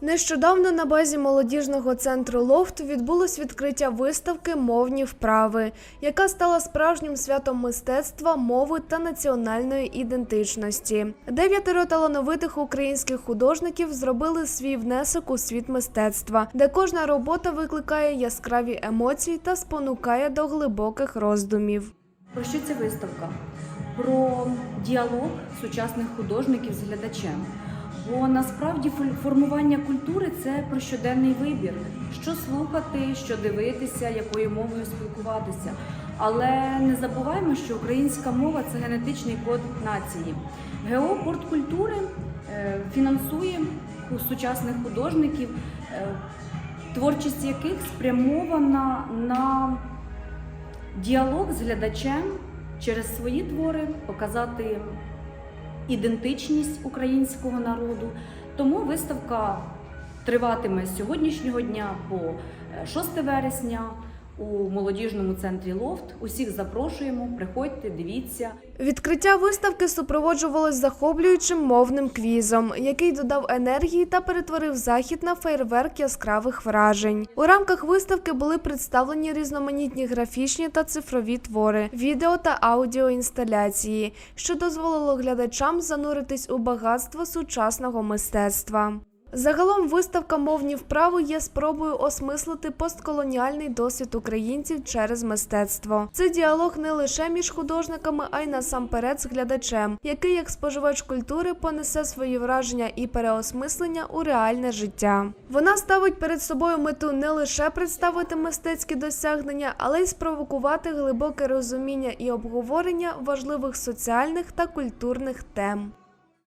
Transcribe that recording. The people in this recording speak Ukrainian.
Нещодавно на базі молодіжного центру Лофт відбулось відкриття виставки Мовні вправи, яка стала справжнім святом мистецтва, мови та національної ідентичності. Дев'ятеро талановитих українських художників зробили свій внесок у світ мистецтва, де кожна робота викликає яскраві емоції та спонукає до глибоких роздумів. Про що ця виставка? Про діалог сучасних художників з глядачем. Бо насправді формування культури це про щоденний вибір, що слухати, що дивитися, якою мовою спілкуватися. Але не забуваємо, що українська мова це генетичний код нації. ГО «Порт культури е, фінансує сучасних художників, е, творчість яких спрямована на діалог з глядачем через свої твори показати ідентичність українського народу. Тому виставка триватиме з сьогоднішнього дня по е, 6 вересня у молодіжному центрі Лофт. Усіх запрошуємо, приходьте, дивіться. Відкриття виставки супроводжувалось захоплюючим мовним квізом, який додав енергії та перетворив захід на фейерверк яскравих вражень. У рамках виставки були представлені різноманітні графічні та цифрові твори, відео та аудіоінсталяції, що дозволило глядачам зануритись у багатство сучасного мистецтва. Загалом виставка мовні вправи є спробою осмислити постколоніальний досвід українців через мистецтво. Це діалог не лише між художниками, а й насамперед з глядачем, який як споживач культури понесе свої враження і переосмислення у реальне життя. Вона ставить перед собою мету не лише представити мистецькі досягнення, але й спровокувати глибоке розуміння і обговорення важливих соціальних та культурних тем.